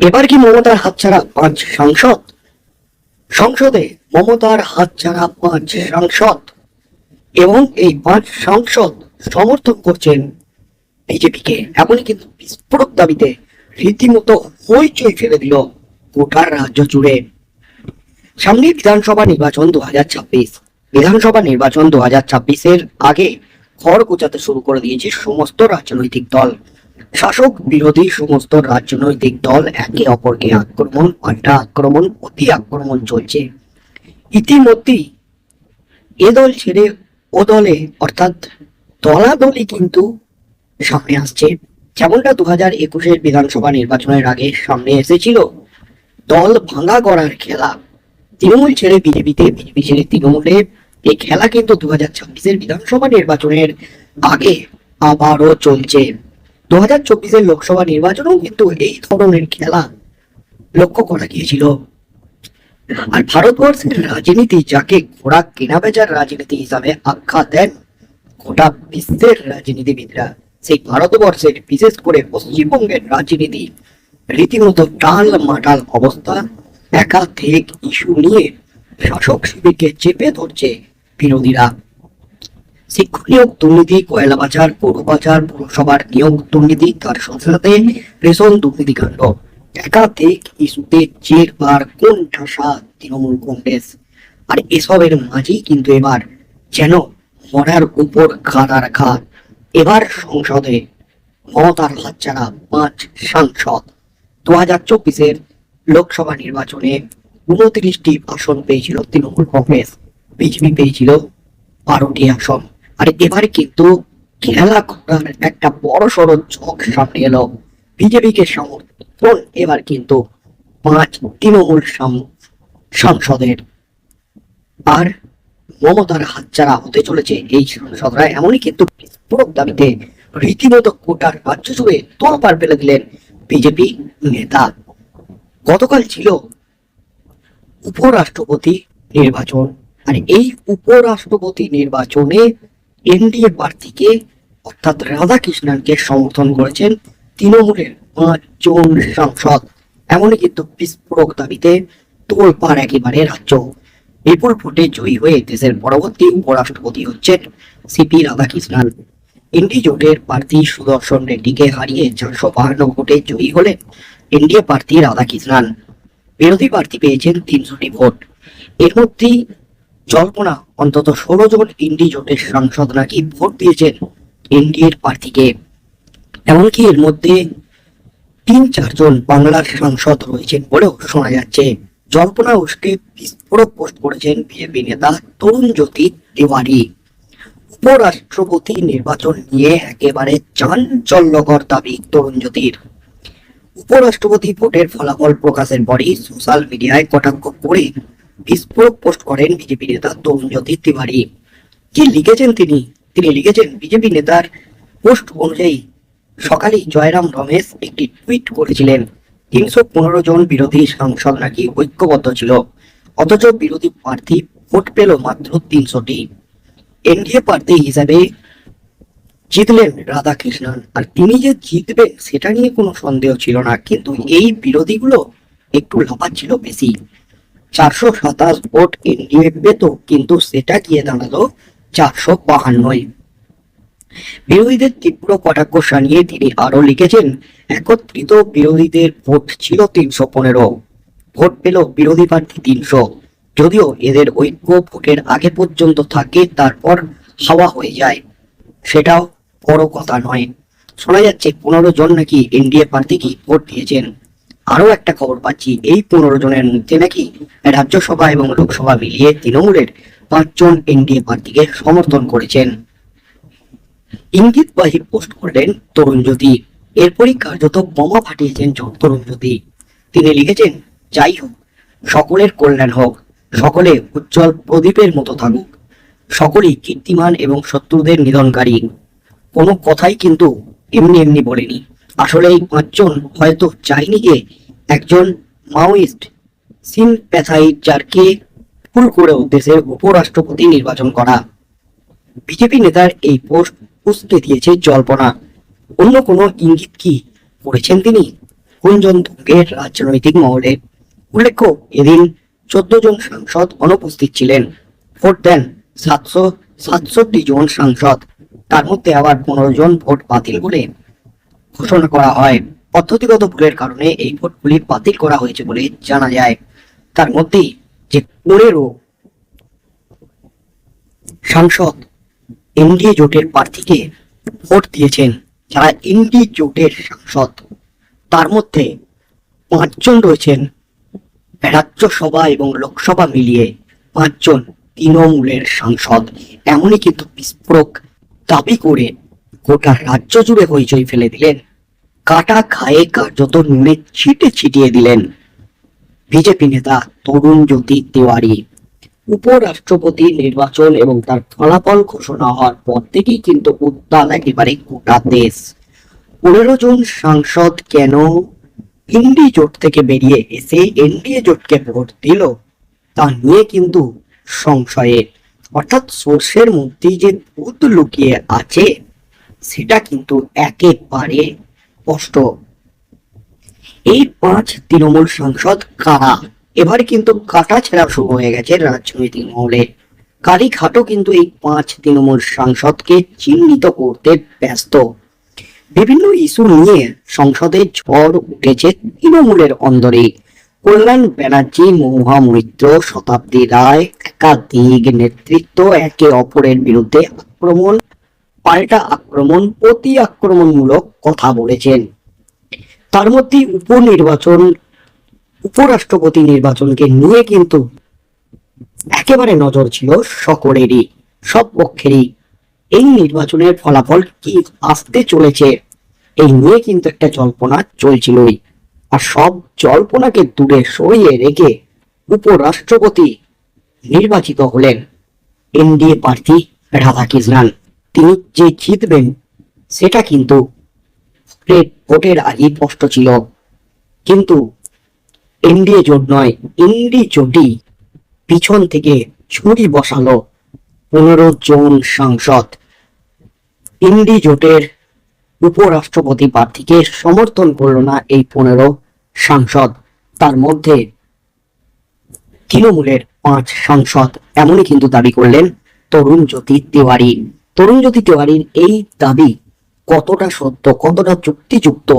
এবার কি মমতার হাতছাড়া পাঁচ সাংসদ? সংসদে মমতার হাতছাড়া পাঁচ সাংসদ। এবং এই পাঁচ সাংসদ সমর্থন করছেন বিজেপিকে। এমনই কিন্তু বিস্ফোরক দাবিতে রীতিমতো হইচই ফেলে দিল গোটার রাজ্য জুড়ে। সামনে বিধানসভা নির্বাচন দু হাজার ছাব্বিশ। বিধানসভা নির্বাচন দু হাজার ছাব্বিশের আগে খড় গোচাতে শুরু করে দিয়েছে সমস্ত রাজনৈতিক দল। শাসক, বিরোধী সমস্ত রাজনৈতিক দল একে অপরকে আক্রমণ, পাল্টা আক্রমণ, অতি আক্রমণ চলছে। ইতিমধ্যেই এ দল ছেড়ে ও দলে, অর্থাৎ দলাদলি কিন্তু সামনে আসছে। যেমনটা দু হাজার একুশের বিধানসভা নির্বাচনের আগে সামনে এসেছিল, দল ভাঙা করার খেলা। তৃণমূল ছেড়ে বিজেপিতে, বিজেপি ছেড়ে তৃণমূলে এই খেলা কিন্তু দু হাজার ছাব্বিশের বিধানসভা নির্বাচনের আগে আবারও চলছে। দু হাজার চব্বিশের লোকসভা নির্বাচনেও কিন্তু এই ধরনের খেলা লক্ষ্য করা গিয়েছিল। আর ভারতবর্ষের রাজনীতি যাকে ঘোড়া কেনা বেচার রাজনীতি হিসাবে আখ্যা দেন গোটা বিশ্বের রাজনীতিবিদরা, সেই ভারতবর্ষের বিশেষ করে পশ্চিমবঙ্গের রাজনীতি, রীতিমতো টাল মাটাল অবস্থা, একাধিক ইস্যু নিয়ে শাসক শিবিরকে চেপে ধরছে বিরোধীরা। শিক্ষক নিয়োগ দুর্নীতি, কয়লা বাজার, পৌর বাজার, পৌরসভার নিয়োগ দুর্নীতি, তার সাথে রেশন দুর্নীতিকাণ্ড একাধিক ইস্যুতে জেরবার কোন ঠাসা তৃণমূল কংগ্রেস? আর এসবের মাঝেই কিন্তু এবার যেন মরার উপর খাদা রাখা এবার সংসদে মমতার হাতছাড়া পাঁচ সাংসদ। দু হাজার চব্বিশের লোকসভা নির্বাচনে উনত্রিশটি আসন পেয়েছিল তৃণমূল কংগ্রেস। বিজেপি পেয়েছিল বারোটি আসন। আর এবারে কিন্তু খেলা করার একটা বড় সড়ো ঝোঁক সামনে এলো বিজেপিকে সমর্থন। এবার কিন্তু পাঁচ তৃণমূল সাংসদের আর মমতার হাতছাড়া হতে চলেছে এই সাংসদরা। এমনই কিন্তু বিস্ফোরক দাবিতে রীতিমতো কোটার রাজ্য জুড়ে তোলপাড় ফেলে দিলেন বিজেপি নেতা। গতকাল ছিল উপরাষ্ট্রপতি নির্বাচন। আর এই উপরাষ্ট্রপতি নির্বাচনে এনডিএ প্রার্থীকে, অর্থাৎ রাধাকৃষ্ণনকে সমর্থন করেছেন তৃণমূলের পাঁচজন সাংসদ। এমনই কিন্তু বিস্ফোরক দাবিতে তোলপাড় একেবারে রাজ্য। বিপুল ভোটে জয়ী হয়ে দেশের পরবর্তী উপরাষ্ট্রপতি হচ্ছেন সিপি রাধাকৃষ্ণন। এনডি জোটের প্রার্থী সুদর্শন রেড্ডিকে হারিয়ে চারশো বাহান্ন ভোটে জয়ী হলেন এনডিএ প্রার্থী রাধাকৃষ্ণন। বিরোধী প্রার্থী পেয়েছেন তিনশোটি ভোট। এর মধ্যেই জল্পনা অন্তত ষোলো জন ইন্ডি জোটের সাংসদ নাকি ভোট দিয়েছেন এনডিএর প্রার্থীকে। এমনকি এর মধ্যে তিন চারজন বাংলার সাংসদ রয়েছেন বলেও শোনা যাচ্ছে। জল্পনা উস্কে বিস্ফোরক পোস্ট করেছেন বিজেপি নেতা তরুণ জ্যোতি তিওয়ারি। উপরাষ্ট্রপতি নির্বাচন নিয়ে একেবারে চাঞ্চল্যকর দাবি তরুণ জ্যোতির। উপরাষ্ট্রপতি ভোটের ফলাফল প্রকাশের পরই সোশ্যাল মিডিয়ায় কটাক্ষ করে বিস্ফোরক পোস্ট করেন বিজেপি নেতা তরুণ জ্যোতি তিওয়ারি। কি লিখেছেন তিনি? তিনি লিখেছেন, বিজেপি নেতার পোস্ট অনুযায়ী সকালেই জয়রাম রমেশ একটি টুইট করেছিলেন, তিনশো পনেরো জন বিরোধী সাংসদ নাকি ঐক্যবদ্ধ ছিল, অথচ বিরোধী প্রার্থী ভোট পেল মাত্র তিনশোটি। এনডিএ প্রার্থী হিসাবে জিতলেন রাধাকৃষ্ণন, আর তিনি যে জিতবেন সেটা নিয়ে কোনো সন্দেহ ছিল না, কিন্তু এই বিরোধীগুলো একটু লাফাচ্ছিল বেশি। চারশো সাতাশ ভোট এনডিএ পেত কিন্তু সেটা গিয়ে দাঁড়াল চারশো বাহান্নয় বিরোধীদের তীব্র কটাক্ষ সানিয়ে তিনি আরও লিখেছেন, একত্রিত বিরোধীদের ভোট ছিল তিনশো পনেরো। ভোট পেল বিরোধী প্রার্থী তিনশো। যদিও এদের ঐক্য ভোটের আগে পর্যন্ত থাকে, তারপর হাওয়া হয়ে যায়। সেটাও বড় কথা নয়। শোনা যাচ্ছে পনেরো জন নাকি এনডিএ প্রার্থীকে ভোট দিয়েছেন। আরও একটা খবর পাচ্ছি। এই পনেরো জনের মধ্যে নাকি রাজ্যসভা এবং লোকসভা মিলিয়ে তৃণমূলের পাঁচজন এনডিএ প্রার্থীকে সমর্থন করেছেন। ইঙ্গিতবাহী পোস্ট করলেন তরুণ জ্যোতি। এরপরই কার্যত বোমা ফাটিয়েছেন তরুণ জ্যোতি। তিনি লিখেছেন, যাই হোক, সকলের কল্যাণ হোক, সকলে উজ্জ্বল প্রদীপের মতো থাকুক। সকলেই কীর্তিমান এবং শত্রুদের নিধনকারী। কোনো কথাই কিন্তু এমনি এমনি বলেনি। আসলে এই পাঁচজন হয়তো চাইনি যে একজন মাওয়িস্ট সিন সিম্প্যাথাইজারকে ভুল করেও দেশের উপরাষ্ট্রপতি নির্বাচন করা। বিজেপি নেতার এই পোস্ট উস্কে দিয়েছে জল্পনা। অন্য কোনো ইঙ্গিত কি করেছেন তিনি? গুঞ্জন তুঙ্গের রাজনৈতিক মহলে। উল্লেখ্য, এদিন চোদ্দ জন সাংসদ অনুপস্থিত ছিলেন। ভোট দেন সাতশো সাতষট্টি জন সাংসদ। তার মধ্যে আবার পনেরো জন ভোট বাতিল বলে ঘোষণা করা হয়। পদ্ধতিগত ভুলের কারণে এই ভোটগুলি বাতিল করা হয়েছে বলে জানা যায়। তার মধ্যেই যে পনেরো সাংসদ এনডিএ জোটের প্রার্থীকে ভোট দিয়েছেন, যারা এনডি জোটের সাংসদ, তার মধ্যে পাঁচজন রয়েছেন রাজ্যসভা এবং লোকসভা মিলিয়ে পাঁচজন তৃণমূলের সাংসদ। এমনই কিন্তু বিস্ফোরক দাবি করে গোটা রাজ্য জুড়ে হইচই ফেলে দিলেন। কাটা খায়ে কার্যত নুনে ছিটে ছিটিয়ে দিলেন। বিজেপি নেতা তরুণ জ্যোতি তিওয়ারি, উপরাষ্ট্রপতি নির্বাচন এবং তার ফলাফল ঘোষণা হওয়ার পর থেকেই কিন্তু উত্তাল একেবারে গোটা দেশ। পনেরো জন সাংসদ কেন ইন্ডি জোট থেকে বেরিয়ে এসে এনডিএ জোটকে ভোট দিল, তা নিয়ে কিন্তু সংশয়ে। অর্থাৎ সোর্সের মধ্যে যে ভূত লুকিয়ে আছে, সেটা কিন্তু একেবারে স্পষ্ট। এই পাঁচ তৃণমূল সাংসদ কারা? এবার কিন্তু কাটা ছেঁড়া শুরু হয়ে গেছে রাজনৈতিক মহলে। কারি খাটো কিন্তু এই পাঁচ তৃণমূল সাংসদকে চিহ্নিত করতে ব্যস্ত। বিভিন্ন ইস্যু নিয়ে সংসদে ঝড় উঠেছে তৃণমূলের অন্দরে। কল্যাণ ব্যানার্জি, মহুয়া মৈত্র, শতাব্দী রায়, একাধিক নেতৃত্ব একে অপরের বিরুদ্ধে আক্রমণ পাল্টা আক্রমণ প্রতি আক্রমণমূলক কথা বলেছেন। তার মধ্যে উপনির্বাচন, উপরাষ্ট্রপতি নির্বাচনকে নিয়ে কিন্তু একেবারে নজর ছিল সকলেরই, সব পক্ষেরই। এই নির্বাচনের ফলাফল কি আসতে চলেছে, এই নিয়ে কিন্তু একটা জল্পনা চলছিলই। আর সব জল্পনাকে দূরে সরিয়ে রেখে উপরাষ্ট্রপতি নির্বাচিত হলেন এনডিএ প্রার্থী রাধাকৃষ্ণান তিনি যে জিতবেন সেটা কিন্তু ভোটের- আগেই স্পষ্ট ছিল। কিন্তু এনডিএ জোট নয়, এনডি জোটই পিছন থেকে ছুরি বসালো পনেরো জন সাংসদ। ইন্ডি জোটের উপরাষ্ট্রপতি প্রার্থীকে সমর্থন করল না এই পনেরো সাংসদ। তার মধ্যে তৃণমূলের পাঁচ সাংসদ, এমনই কিন্তু দাবি করলেন তরুণ জ্যোতি তিওয়ারি। তরুণ জ্যোতি তিওয়ারির এই দাবি কতটা সত্য, কতটা যুক্তিযুক্ত?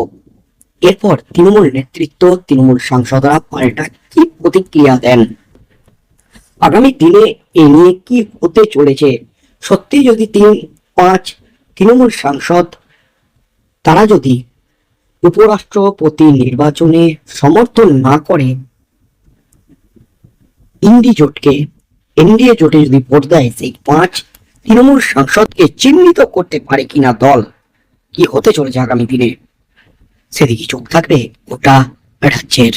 এরপর তৃণমূল নেতৃত্ব, তৃণমূল সাংসদরা পাল্টা কি প্রতিক্রিয়া দেন? আগামী দিনে এ নিয়ে কি হতে চলেছে? সত্যি যদি তিন পাঁচ তৃণমূল সাংসদ, তারা যদি উপরাষ্ট্রপতি নির্বাচনে সমর্থন না করে, ইন্ডি জোটকে, এনডিএ জোটে যদি ভোট দেয় সেই পাঁচ তৃণমূল সাংসদকে চিহ্নিত করতে পারে কিনা দল? কি হতে চলেছে আগামী দিনে? সেদিকে চোখ থাকবে গোটা রাজ্যের